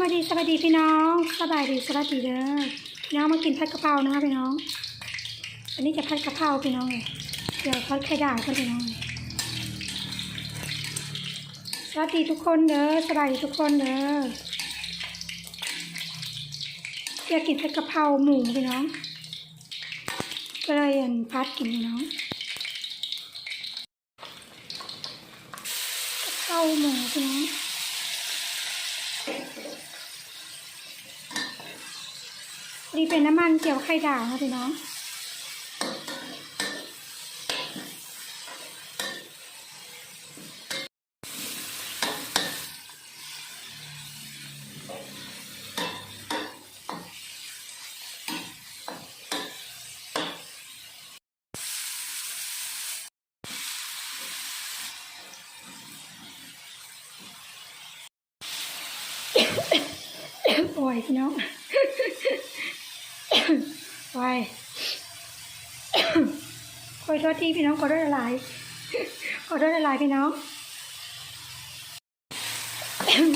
วัสดีสวัสดีพี่น้องสบายดีสวัสดีเด้อพี่น้องมากินผัดกะเพรานะคะพี่น้อง อันนี้จะผัดกะเพราพี่น้องเลยเดี๋ยวทอดไข่ดาวกันพี่น้องเลยสวัสดีทุกคนเด้อสบายดีทุกคนเด้ออยากกินผัดกะเพราหมูพี่น้องก็เลยนพัดกินพี่น้องกะเพราหมูพี่น้อง นี่เป็นน้ำมันเจียวไข่ดาวนะพี่น้องโอ้ยพี่น้อง ไปขอโทษที่พี่น้องขอโทษหลายขอโทษหลายพี่น้อง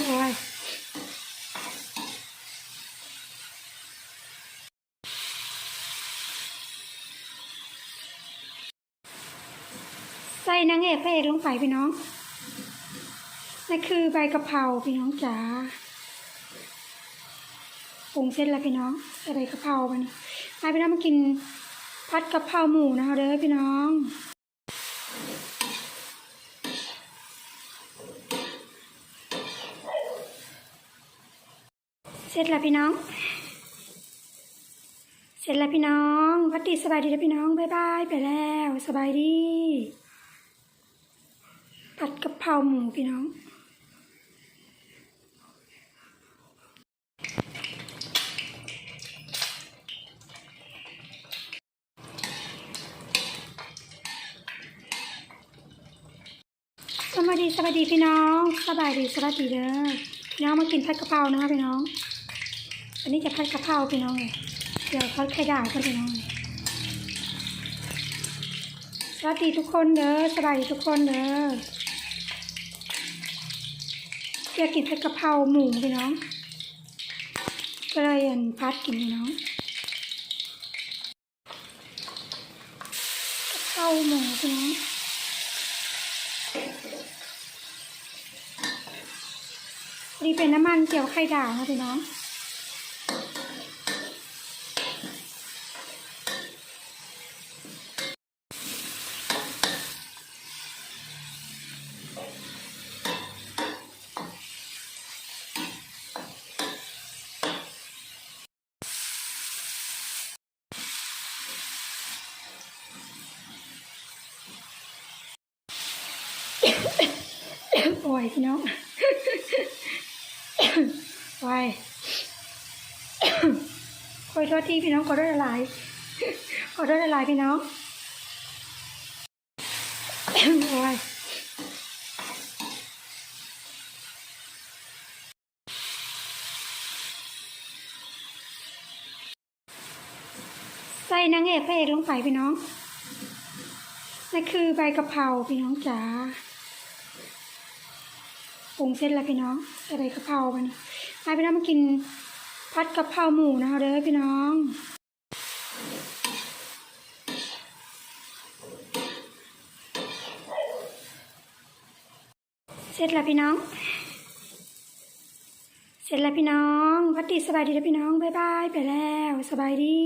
โอ้ยใส่นางเอกพระเอกลงไปพี่น้องนั่นคือใบกะเพราพี่น้องจ๋า งเสร็จแล้วพี่น้องใส่ใบกะเพราไปนะไปพี่น้องมากินพัดกะเพราหมูนะคะเด้อพี่น้องเสร็จแล้วพี่น้อง เสร็จแล้วพี่น้องพัดดีสบายดีนะพี่น้องบายบายไปแล้วสบายดี ผัดกะเพราหมูพี่น้อง สวัสดีสวัสดีพี่น้องสบายดีสวัสดีเด้อพี่น้องมากินผัดกะเพรานะคะพี่น้อง อันนี้จะผัดกะเพราพี่น้องเลยเดี๋ยวทอดไข่ดาวกันพี่น้องสวัสดีทุกคนเด้อสบายดีทุกคนเด้ออยากกินผัดกะเพราหมูพี่น้องก็เลยอันพัดกินพี่น้องกะเพราหมูพี่น้อง นี่เป็นน้ำมันเจียวไข่ดาวนะพี่น้องโอ้ยพี่น้อง ไปขอโทษที่พี่น้องขอโทษหลายขอโทษหลายพี่น้องโอ้ยใส่นางเอกพระเอกลงไปพี่น้องนั่นคือใบกะเพราพี่น้องจ๋า ปรุงเสร็จแล้วพี่น้องใส่ใบกะเพราไปนะไปพี่น้องมากินพัดกะเพราหมูนะคะเด้อพี่น้องเสร็จแล้วพี่น้อง เสร็จแล้วพี่น้องพัดดีสบายดีนะพี่น้องบายบายไปแล้ว สบายดี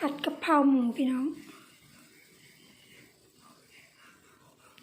ผัดกะเพราหมูพี่น้อง